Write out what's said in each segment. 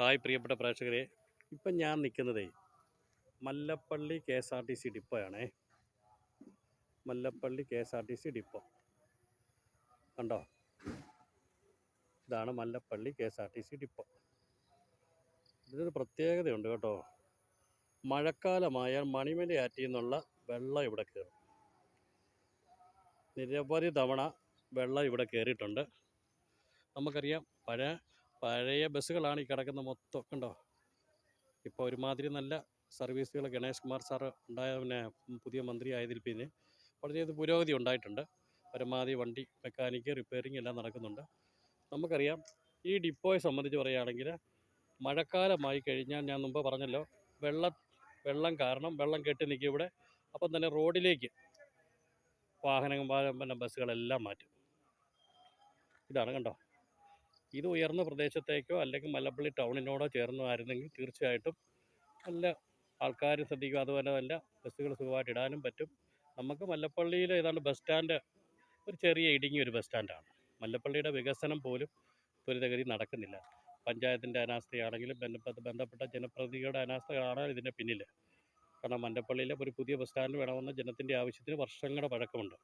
Hi പ്രിയപ്പെട്ട പ്രേക്ഷകരെ. ഇപ്പം ഞാൻ നിൽക്കുന്നതേ Mallappally K S R T C ഡിപ്പോയാണേ. Mallappally K S R T C depot. കണ്ടോ? ഇതാണ് Mallappally K S R T C depot. ഇതിനൊരു പ്രത്യേകതയുണ്ട് കേട്ടോ. മഴക്കാലമായാൽ മണിമല ആറ്റിൽ നിന്നുള്ള വെള്ളം ഇവിടെ കയറും. നിരവധി തവണ വെള്ളം ഇവിടെ കയറിയിട്ടുണ്ട്. നമുക്കറിയാം പഴയ പഴയ ബസ്സുകളാണ് ഈ കിടക്കുന്ന മൊത്തം കണ്ടോ ഇപ്പോൾ ഒരുമാതിരി നല്ല സർവീസുകൾ ഗണേഷ് കുമാർ സാറ് ഉണ്ടായ പിന്നെ പുതിയ മന്ത്രി ആയതിൽ പിന്നെ വളരെയധികം പുരോഗതി ഉണ്ടായിട്ടുണ്ട്. പരമാവധി വണ്ടി മെക്കാനിക്ക് റിപ്പയറിങ് എല്ലാം നടക്കുന്നുണ്ട്. നമുക്കറിയാം ഈ ഡിപ്പോയെ സംബന്ധിച്ച് പറയുകയാണെങ്കിൽ മഴക്കാലമായി കഴിഞ്ഞാൽ ഞാൻ മുമ്പ് പറഞ്ഞല്ലോ വെള്ളം വെള്ളം കാരണം വെള്ളം കെട്ടി നിൽക്കും ഇവിടെ. അപ്പം തന്നെ റോഡിലേക്ക് വാഹനങ്ങൾ പിന്നെ ബസ്സുകളെല്ലാം മാറ്റും. ഇതാണ് കണ്ടോ? ഇത് ഉയർന്ന പ്രദേശത്തേക്കോ അല്ലെങ്കിൽ മല്ലപ്പള്ളി ടൗണിനോടോ ചേർന്നായിരുന്നെങ്കിൽ തീർച്ചയായിട്ടും നല്ല ആൾക്കാർ ശ്രദ്ധിക്കും. അതുപോലെ നല്ല ബസ്സുകൾ സുഖമായിട്ട് ഇടാനും പറ്റും. നമുക്ക് മല്ലപ്പള്ളിയിൽ ഏതാണ്ട് ബസ് സ്റ്റാൻഡ് ഒരു ചെറിയ ഇടുങ്ങിയ ഒരു ബസ് സ്റ്റാൻഡാണ് മല്ലപ്പള്ളിയുടെ വികസനം പോലും ത്വരിതഗതി നടക്കുന്നില്ല. പഞ്ചായത്തിന്റെ അനാസ്ഥയാണെങ്കിലും ബന്ധപ്പെട്ട ബന്ധപ്പെട്ട ജനപ്രതിനിധികളുടെ അനാസ്ഥകളാണ് ഇതിന്റെ പിന്നിൽ കാരണം മല്ലപ്പള്ളിയിലെ ഒരു പുതിയ ബസ് സ്റ്റാൻഡ് വേണമെന്ന ജനത്തിന്റെ ആവശ്യത്തിന് വർഷങ്ങളുടെ പഴക്കമുണ്ട്.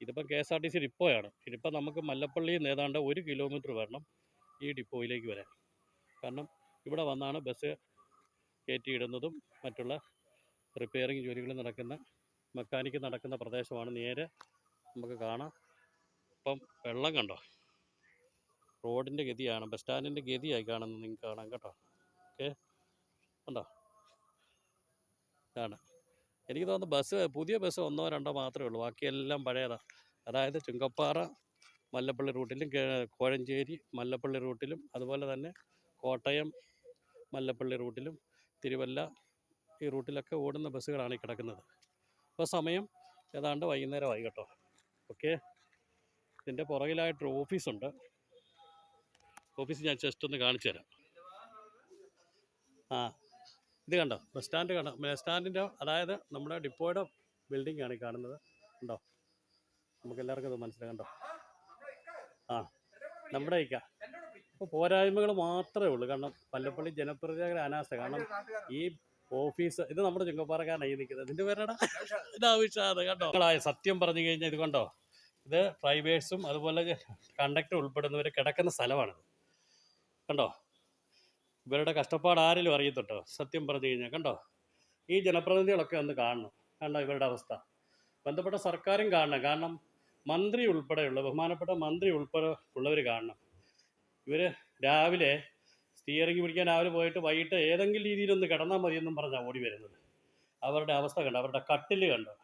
ഇതിപ്പം K S R T C ഡിപ്പോയാണ്. ഇതിപ്പം നമുക്ക് മല്ലപ്പള്ളിയിൽ നിന്ന് ഏതാണ്ട് ഒരു കിലോമീറ്റർ വരണം. ഈ ഡിപ്പോയിലേക്ക് വരാൻ. കാരണം ഇവിടെ വന്നാണ് ബസ് കയറ്റിയിടുന്നതും മറ്റുള്ള റിപ്പയറിങ് ജോലികൾ നടക്കുന്ന മെക്കാനിക്ക് നടക്കുന്ന പ്രദേശമാണ്. നേരെ നമുക്ക് കാണാം. ഇപ്പം വെള്ളം കണ്ടോ? റോഡിന്റെ ഗതിയാണ് ബസ് സ്റ്റാൻഡിന്റെ ഗതിയായി കാണുന്നത് നിങ്ങൾക്ക് കാണാം കേട്ടോ. ഓക്കെ? ഉണ്ടോ ആണ് എനിക്ക് തോന്നുന്നു ബസ് പുതിയ ബസ് ഒന്നോ രണ്ടോ മാത്രമേ ഉള്ളൂ. ബാക്കിയെല്ലാം പഴയതാണ് അതായത് ചുങ്കപ്പാറ മല്ലപ്പള്ളി റൂട്ടിലും കോഴഞ്ചേരി മല്ലപ്പള്ളി റൂട്ടിലും അതുപോലെ തന്നെ കോട്ടയം മല്ലപ്പള്ളി റൂട്ടിലും തിരുവല്ല ഈ റൂട്ടിലൊക്കെ ഓടുന്ന ബസ്സുകളാണ് ഈ കിടക്കുന്നത്. ഇപ്പോൾ സമയം ഏതാണ്ട് വൈകുന്നേരമായി കേട്ടോ. ഓക്കെ? ഇതിന്റെ പുറകിലായിട്ടൊരു ഓഫീസുണ്ട്. ഓഫീസ് ഞാൻ ജസ്റ്റ് ഒന്ന് കാണിച്ചു തരാം. ആ ഇത് കണ്ടോ? ബസ് സ്റ്റാൻഡ് കണ്ടോ? ബസ് സ്റ്റാൻഡിന്റെ അതായത് നമ്മുടെ ഡിപ്പോയുടെ ബിൽഡിംഗ് ആണ് ഈ കാണുന്നത്. ഉണ്ടോ നമുക്ക് എല്ലാവർക്കും അത് മനസ്സിലാകണ്ടോ ആ നമ്മുടെ അയക്കാം അപ്പോൾ പോരായ്മകൾ മാത്രമേ ഉള്ളൂ. കാരണം പല്ലപ്പള്ളി ജനപ്രതിനിധികളുടെ അനാസ്ഥ. കാരണം ഈ ഓഫീസ് ഇത് നമ്മുടെ ചുങ്കപ്പാറക്കാരനായി നിൽക്കുന്നത്. ഇതിന്റെ പേരടാ ഇത് ആവശ്യമാണ് കേട്ടോ നിങ്ങളായ സത്യം പറഞ്ഞു കഴിഞ്ഞാൽ ഇത് കണ്ടോ? ഇത് ഡ്രൈവേഴ്സും അതുപോലെ കണ്ടക്ടർ ഉൾപ്പെടുന്നവർ കിടക്കുന്ന സ്ഥലമാണിത്. കണ്ടോ? ഇവരുടെ കഷ്ടപ്പാട് ആരെങ്കിലും അറിയത്തുട്ടോ? സത്യം പറഞ്ഞു കഴിഞ്ഞാൽ കണ്ടോ? ഈ ജനപ്രതിനിധികളൊക്കെ ഒന്ന് കാണണം. കണ്ടോ ഇവരുടെ അവസ്ഥ? ബന്ധപ്പെട്ട സർക്കാരും കാണണം. കാരണം മന്ത്രി ഉൾപ്പെടെയുള്ള ബഹുമാനപ്പെട്ട മന്ത്രി ഉൾപ്പെടെ ഉള്ളവർ കാണണം. ഇവർ രാവിലെ സ്റ്റിയറിംഗ് പിടിക്കാൻ രാവിലെ പോയിട്ട് വൈകിട്ട് ഏതെങ്കിലും രീതിയിലൊന്ന് കിടന്നാൽ മതിയെന്നും പറഞ്ഞാൽ ഓടി വരുന്നത്. അവരുടെ അവസ്ഥ കണ്ടോ? അവരുടെ കട്ടിൽ കണ്ടോ?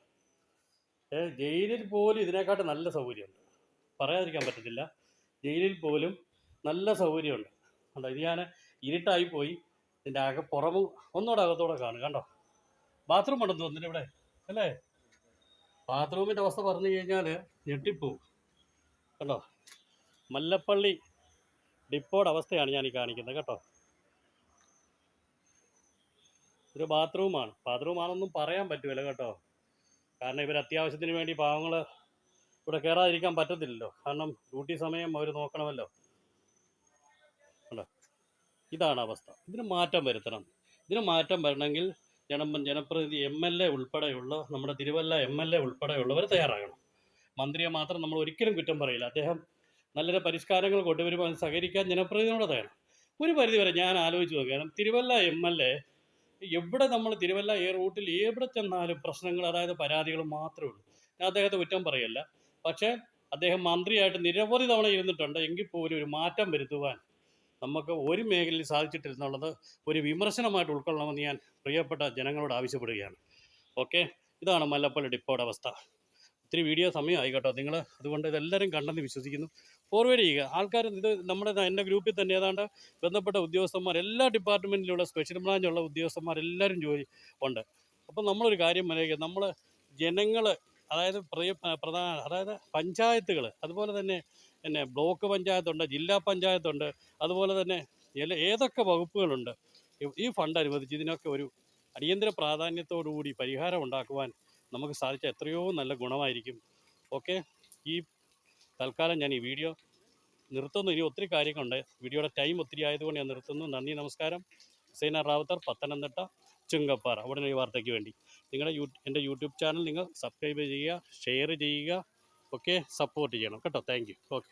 ജയിലിൽ പോലും ഇതിനെക്കാട്ടും നല്ല സൗകര്യമുണ്ട്. പറയാതിരിക്കാൻ പറ്റത്തില്ല. ജയിലിൽ പോലും നല്ല സൗകര്യമുണ്ട്. കണ്ടോ? ഇത് ഞാൻ ഇരുട്ടായി പോയി. ഇതിന്റെ അക പുറമും ഒന്നുകൂടെ അകത്തോടെ കാണും. കണ്ടോ? ബാത്റൂം ഉണ്ടെന്ന് തോന്നുന്നു ഇവിടെ. അല്ലേ? ബാത്റൂമിന്റെ അവസ്ഥ പറഞ്ഞു കഴിഞ്ഞാൽ ഞെട്ടിപ്പോവും. കേട്ടോ മല്ലപ്പള്ളി ഡിപ്പോയുടെ അവസ്ഥയാണ് ഞാൻ ഈ കാണിക്കുന്നത് കേട്ടോ. ഒരു ബാത്റൂമാണ്. ബാത്റൂമാണെന്നും പറയാൻ പറ്റുമല്ലോ കേട്ടോ. കാരണം ഇവർ അത്യാവശ്യത്തിന് വേണ്ടി പാവങ്ങൾ ഇവിടെ കയറാതിരിക്കാൻ പറ്റത്തില്ലല്ലോ. കാരണം ഡ്യൂട്ടി സമയം അവർ നോക്കണമല്ലോ. ഇതാണ് അവസ്ഥ. ഇതിന് മാറ്റം വരുത്തണം. ഇതിന് മാറ്റം വരണമെങ്കിൽ ജനം ജനപ്രതിനിധി എം എൽ എ ഉൾപ്പെടെയുള്ള നമ്മുടെ തിരുവല്ല എം എൽ എ ഉൾപ്പെടെയുള്ളവർ തയ്യാറാകണം. മന്ത്രിയെ മാത്രം നമ്മൾ ഒരിക്കലും കുറ്റം പറയില്ല. അദ്ദേഹം നല്ലൊരു പരിഷ്കാരങ്ങൾ കൊണ്ടുവരുമ്പോൾ അത് സഹകരിക്കാൻ ജനപ്രതിനിധിയോട് തയ്യാറാണ്. ഒരു പരിധി വരെ ഞാൻ ആലോചിച്ച് നോക്കുകയാണ് തിരുവല്ല എം എൽ എ എവിടെ നമ്മൾ തിരുവല്ല ഈ റൂട്ടിൽ എവിടെ ചെന്നാലും പ്രശ്നങ്ങൾ അതായത് പരാതികൾ മാത്രമേ ഉള്ളൂ. ഞാൻ അദ്ദേഹത്തെ കുറ്റം പറയല്ല. പക്ഷേ അദ്ദേഹം മന്ത്രിയായിട്ട് നിരവധി തവണ ഇരുന്നിട്ടുണ്ട്. എങ്കിൽ പോലും ഒരു മാറ്റം വരുത്തുവാൻ നമുക്ക് ഒരു മേഖലയിൽ സാധിച്ചിട്ടില്ലെന്നുള്ളത് ഒരു വിമർശനമായിട്ട് ഉൾക്കൊള്ളണമെന്ന് ഞാൻ പ്രിയപ്പെട്ട ജനങ്ങളോട് ആവശ്യപ്പെടുകയാണ്. ഓക്കെ? ഇതാണ് മല്ലപ്പള്ളി ഡിപ്പോയുടെ അവസ്ഥ. ഒത്തിരി വീഡിയോ സമയമായി കേട്ടോ. നിങ്ങൾ അതുകൊണ്ട് ഇതെല്ലാവരും കണ്ടെന്ന് വിശ്വസിക്കുന്നു. ഫോർവേഡ് ചെയ്യുക. ആൾക്കാർ ഇത് നമ്മുടെ എന്റെ ഗ്രൂപ്പിൽ തന്നെ ഏതാണ്ട് ബന്ധപ്പെട്ട ഉദ്യോഗസ്ഥന്മാർ എല്ലാ ഡിപ്പാർട്ട്മെന്റിലുള്ള സ്പെഷ്യൽ ബ്രാഞ്ചുള്ള ഉദ്യോഗസ്ഥന്മാരെല്ലാവരും ജോലി ഉണ്ട്. അപ്പം നമ്മളൊരു കാര്യം മനസ്സിലാക്കുക. നമ്മൾ ജനങ്ങൾ അതായത് പ്രിയ പ്രധാന അതായത് പഞ്ചായത്തുകൾ അതുപോലെ തന്നെ പിന്നെ ബ്ലോക്ക് പഞ്ചായത്തുണ്ട് ജില്ലാ പഞ്ചായത്തുണ്ട് അതുപോലെ തന്നെ ഏതൊക്കെ വകുപ്പുകളുണ്ട്. ഈ ഫണ്ട് അനുവദിച്ച് ഇതിനൊക്കെ ഒരു അടിയന്തര പ്രാധാന്യത്തോടുകൂടി പരിഹാരം ഉണ്ടാക്കുവാൻ നമുക്ക് സാധിച്ച എത്രയോ നല്ല ഗുണമായിരിക്കും. ഓക്കെ ഈ തൽക്കാലം ഞാൻ ഈ വീഡിയോ നിർത്തുന്നു. ഇനി ഒത്തിരി കാര്യങ്ങളുണ്ട്. വീഡിയോയുടെ ടൈം ഒത്തിരി ആയതുകൊണ്ട് ഞാൻ നിർത്തുന്നു. നന്ദി നമസ്കാരം. സൈന റാവത്തർ പത്തനംതിട്ട ചുങ്കപ്പാറ. ഉടനെ ഈ വാർത്തയ്ക്ക് വേണ്ടി. നിങ്ങളുടെ യൂ എന്റെ യൂട്യൂബ് ചാനൽ നിങ്ങൾ സബ്സ്ക്രൈബ് ചെയ്യുക ഷെയർ ചെയ്യുക ഓക്കെ. സപ്പോർട്ട് ചെയ്യണം. കേട്ടോ. Thank you. ഓക്കെ.